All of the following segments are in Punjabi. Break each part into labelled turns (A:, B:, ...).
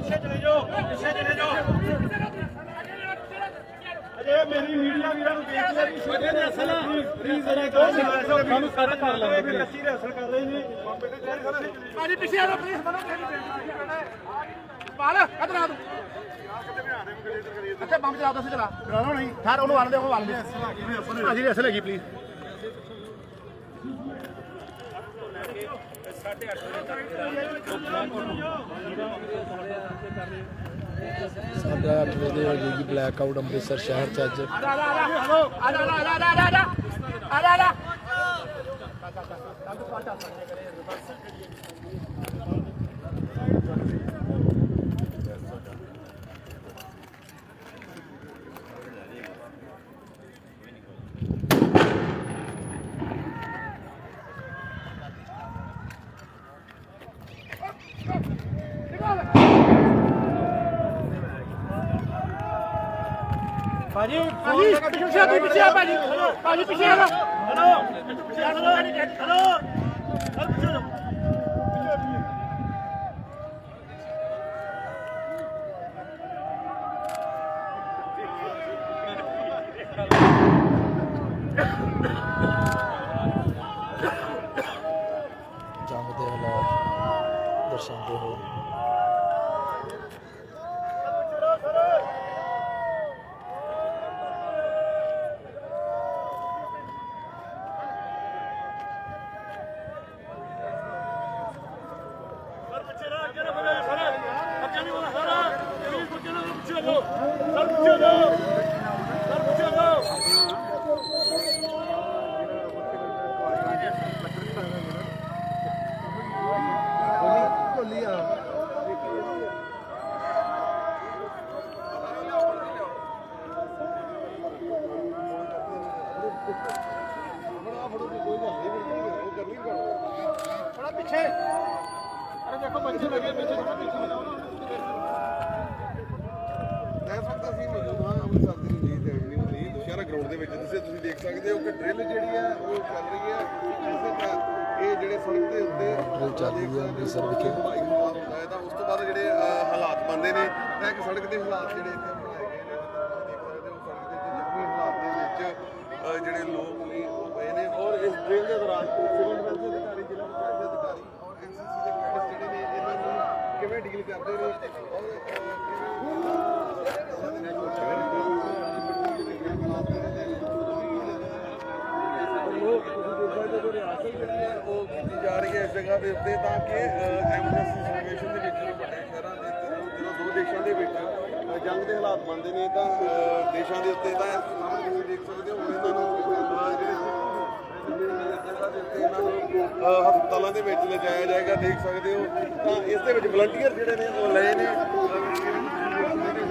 A: ਪਿੱਛੇ ਚਲੇ ਜਾਓ ਪਿੱਛੇ ਚਲੇ ਜਾਓ। ਅਜੇ ਮੇਰੀ ਮੀਡੀਆ ਵੀਰਾਂ ਨੂੰ ਬੇਨਤੀ ਹੈ ਕਿ ਛੋਟੇ ਦੇ ਅਸਲ ਪਲੀਜ਼ ਜਰਾ ਜੋ ਸਾਨੂੰ ਸਾਰਾ ਕਰ ਲੈਂਦੇ ਨੇ ਲੱਸੀ ਦੇ ਅਸਲ ਕਰ ਰਹੇ ਨੇ
B: ਭਾਜੀ ਪਿੱਛੇ ਆ ਜਾਓ ਪਲੀਜ਼ ਬਣੋ ਬਾਲ ਕਦ ਰਾਤ ਅੱਛਾ ਬੰਬ ਚਲਾ ਦੋ ਸੀ ਚਲਾ ਚਲਾ ਲਓ ਨਹੀਂ। ਠਾਰ ਉਹਨੂੰ ਵਾਲ ਦੇ ਉਹ ਵਾਲ ਦੇ ਭਾਜੀ ਦੇ ਅਸਲ ਹੈਗੀ ਪਲੀਜ਼
C: ਸਾਡਾ ਅੱਠ ਵਜੇ ਹੋ ਜਾਏਗੀ ਬਲੈਕ ਆਊਟ ਅੰਮ੍ਰਿਤਸਰ ਸ਼ਹਿਰ ਚ ਅੱਜ
B: ਆ ਜਾ ਆ ਜਾ ਹਲੋ ਆ ਜਾ ਆ ਜਾ ਆ ਜਾ ਆ ਜਾ ਆ ਜਾ ਆ ਜਾ
A: ਭਾਜੀ
B: ਭਾਜੀ ਪਿੱਛੇ ਆ ਪਿੱਛੇ ਆ ਭਾਜੀ ਭਾਜੀ ਪਿੱਛੇ ਆ
A: ਹਲੋ ਪਿੱਛੇ ਹਲੋ ਹਲੋ ਸਰ ਪਿੱਛੇ ਜਾਓ।
C: ਜੰਗ ਦੇ ਹਾਲਾਤ ਦਰਸਾਉਂਦੇ ਹੋਏ
A: ਸਰ ਪਿੱਛੇ ਨਾ ਅੱਗੇ ਨਾ ਬੋਲੇ ਸਰ ਅੱਗੇ ਨਹੀਂ ਬੋਲਾ ਸਰ ਪਲੀਜ਼ ਪਿੱਛੇ ਨਾ ਪਿੱਛੇ ਜਾਓ ਸਰ ਪਿੱਛੇ ਜਾਓ ਸਰ ਪਿੱਛੇ ਜਾਓ
B: ਥੋੜਾ ਪਿੱਛੇ। ਅਰੇ ਦੇਖੋ ਬੱਚੇ ਲੱਗੇ ਪਿੱਛੇ ਥੋੜਾ ਪਿੱਛੇ ਜਾਓ
D: ਇਸ ਵਕਤ ਅਸੀਂ ਮੌਜੂਦ ਹਾਂ ਅੰਮ੍ਰਿਤਸਰ ਦੇ ਰਣਜੀਤ ਐਵਨਿਊ ਦੀ ਦੁਸ਼ਹਿਰਾ ਗਰਾਊਂਡ ਦੇ ਵਿੱਚ ਜਿਸੇ ਤੁਸੀਂ ਦੇਖ ਸਕਦੇ ਹੋ ਕਿ ਡਰਿਲ ਜਿਹੜੀ ਹੈ ਉਹ ਚੱਲ ਰਹੀ ਹੈ ਇਸੇ ਤਰ੍ਹਾਂ ਇਹ ਜਿਹੜੇ ਸੜਕ ਦੇ ਉੱਤੇ
C: ਡਰਿਲ ਚੱਲ ਰਹੀ ਹੈ ਅੰਮ੍ਰਿਤਸਰ ਵਿਖੇ।
D: ਹੁੰਦਾ ਹੈ ਤਾਂ ਉਸ ਤੋਂ ਬਾਅਦ ਜਿਹੜੇ ਹਾਲਾਤ ਬਣਦੇ ਨੇ ਤਾਂ ਇੱਕ ਸੜਕ ਦੇ ਹਾਲਾਤ ਜਿਹੜੇ ਇੱਥੇ ਬਣਾਏ ਗਏ ਨੇ। ਦੇਖ ਸਕਦੇ ਹੋ ਸੜਕ ਦੇ ਜ਼ਖਮੀ ਹਾਲਾਤ ਦੇ ਵਿੱਚ ਜਿਹੜੇ ਲੋਕ ਨੇ ਨੇ ਇਸ ਡਰਿਲ ਦੇ ਦੌਰਾਨ ਸਿਵਲ ਡਿਫੈਂਸ ਅਧਿਕਾਰੀ, ਜ਼ਿਲ੍ਹਾ ਪੰਚਾਇਤ ਦੇ ਅਧਿਕਾਰੀ ਔਰ ਐਨਸੀਸੀ ਦੇ ਕੈਡਿਟਸ ਜਿਹੜੇ ਨੇ, ਇਹਨਾਂ ਨੂੰ ਕਿਵੇਂ ਡੀਲ ਕਰਦੇ ਨੇ? ਔਰ ਉਹ ਕੀਤੀ ਜਾ ਰਹੀ ਹੈ ਇਸ ਜਗ੍ਹਾ ਦੇ ਉੱਤੇ ਤਾਂ ਕਿ ਐਮਰਜੈਂਸੀ ਸਿਚੁਏਸ਼ਨ ਦੇ ਵਿੱਚ ਵੱਡੇ ਸ਼ਹਿਰਾਂ ਦੇ ਜਦੋਂ ਦੋ ਦੇਸ਼ਾਂ ਦੇ ਵਿੱਚ ਜੰਗ ਦੇ ਹਾਲਾਤ ਬਣਦੇ ਨੇ ਤਾਂ ਦੇਸ਼ਾਂ ਦੇ ਉੱਤੇ ਤਾਂ, ਸਾਹਮਣੇ ਤੁਸੀਂ ਦੇਖ ਸਕਦੇ ਹੋ, ਹੁਣ ਇਹਨਾਂ ਨੂੰ ਜਿਹੜੇ ਹਸਪਤਾਲਾਂ ਦੇ ਵਿੱਚ ਲਿਜਾਇਆ ਜਾਏਗਾ, ਦੇਖ ਸਕਦੇ ਹੋ। ਤਾਂ ਇਸ ਦੇ ਵਿੱਚ ਵਲੰਟੀਅਰ ਜਿਹੜੇ ਨੇ, ਉਹ ਲਏ ਨੇ।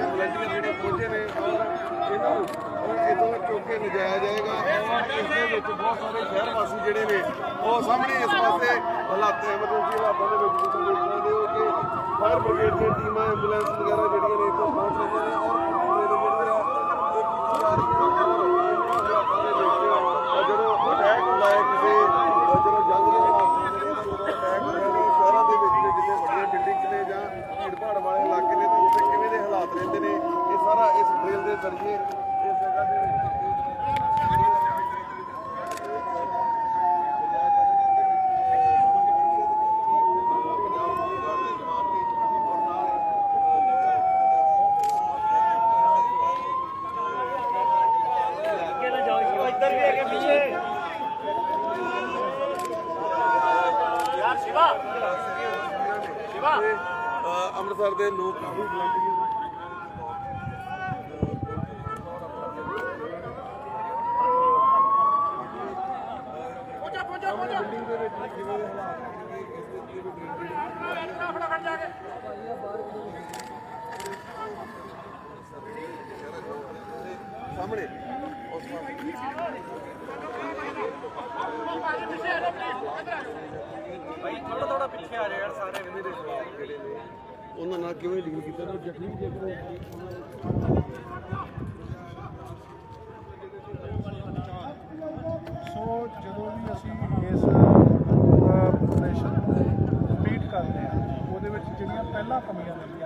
D: ਵਲੰਟੀਅਰ ਜਿਹੜੇ ਪਹੁੰਚੇ ਨੇ ਔਰ ਇਹਨਾਂ ਨੂੰ ਇਦੋਂ ਚੁੱਕ ਕੇ ਲਿਜਾਇਆ ਜਾਏਗਾ। ਇਸ ਦੇ ਵਿੱਚ ਬਹੁਤ ਸਾਰੇ ਸ਼ਹਿਰ ਵਾਸੀ ਜਿਹੜੇ ਨੇ, ਉਹ ਸਾਹਮਣੇ ਇਸ ਪਾਸੇ ਹਾਲਾਤ ਐਮਰਜੈਂਸੀ ਹਾਲਾਤਾਂ ਦੇ ਵਿੱਚ ਤੁਸੀਂ ਦੇਖ ਸਕਦੇ ਹੋ ਕਿ ਫਾਇਰ ਬ੍ਰਿਗੇਡ ਦੀਆਂ ਟੀਮਾਂ ਐਂਬੂਲੈਂਸ ਵਗੈਰਾ ਜਿਹੜੀਆਂ ਨੇ ਇੱਥੋਂ ਪਹੁੰਚ ਰਹੀਆਂ ਨੇ। ਔਰ ਜਿਹੜੇ ਜਿਹੜੇ ਆ ਇਹ ਕੀਤੀ ਜਾ ਰਹੀ ਹੈ ਔਰ ਇਹਨਾਂ ਹਾਲਾਤਾਂ ਦੇ ਵਿੱਚ ਅਹ ਜਦੋਂ ਅਟੈਕ ਹੁੰਦਾ ਹੈ ਕਿਸੇ ਅਹ ਜਦੋਂ ਜੰਗ ਦੇ ਹਾਲਾਤ ਹੁੰਦੇ ਨੇ ਤਾਂ ਜਦੋਂ ਅਟੈਕ ਹੁੰਦਾ ਹੈ ਸ਼ਹਿਰਾਂ ਦੇ ਵਿੱਚ ਜਿੱਥੇ ਵੱਡੀਆਂ ਬਿਲਡਿੰਗਸ ਨੇ ਜਾਂ ਭੀੜ ਭਾੜ ਵਾਲੇ ਇਲਾਕੇ ਨੇ ਤਾਂ ਉੱਥੇ ਕਿਵੇਂ ਦੇ ਹਾਲਾਤ ਰਹਿੰਦੇ ਨੇ ਇਹ ਸਾਰਾ ਇਸ ਡਰਿਲ ਦੇ ਜ਼ਰੀਏ ਇਸ ਜਗ੍ਹਾ ਦੇ ਵਿੱਚ
A: ਅੱਗੇ ਨਾ ਜਾਓ ਇੱਧਰ ਵੀ ਹੈਗੇ ਪਿੱਛੇ
B: ਯਾਰ ਸ਼ਿਵਾ ਸ਼ਿਵਾ
D: ਅਹ ਅੰਮ੍ਰਿਤਸਰ ਦੇ ਲੋਕ ਕਾਫੀ ਵਲੰਟੀਅਰ
B: ਪਹੁੰਚਾ ਪਹੁੰਚਾ ਪਹੁੰਚਾ।
D: ਬਿਲਡਿੰਗ ਦੇ ਵਿੱਚ ਜਿਵੇਂ ਦੇ ਹਾਲਾਤ ਨੇ ਇਸ ਦੇ ਉੱਤੇ ਵੀ ਡਰਿਲ
B: ਫਟਾਫਟ ਜਾ ਕੇ।
D: ਸਾਹਮਣੇ। ਉਸ ਪਾਸੇ
B: ਭਾਜੀ ਪਿੱਛੇ ਆ ਲਓ ਪਲੀਜ਼ ਇੱਧਰ ਆ
A: ਭਾਈ ਥੋੜਾ ਥੋੜਾ ਪਿੱਛੇ ਆ ਜਾਓ ਯਾਰ ਸਾਰੇ
D: ਕਿਵੇਂ ਦੇ ਹਾਲਾਤ ਜਿਹੜੇ ਨੇ ਉਹਨਾਂ ਨਾਲ ਕਿਵੇਂ ਡੀਲ ਕੀਤਾ? ਤਾਂ ਜ਼ਖਮੀ ਵੀ
E: ਸੋ ਜਦੋਂ ਵੀ ਅਸੀਂ ਇਸ ਆਪਰੇਸ਼ਨ ਨੂੰ ਰਿਪੀਟ ਕਰਦੇ ਹਾਂ, ਉਹਦੇ ਵਿੱਚ ਜਿਹੜੀਆਂ ਪਹਿਲਾਂ ਕਮੀਆਂ ਰਹਿੰਦੀਆਂ ਨੇ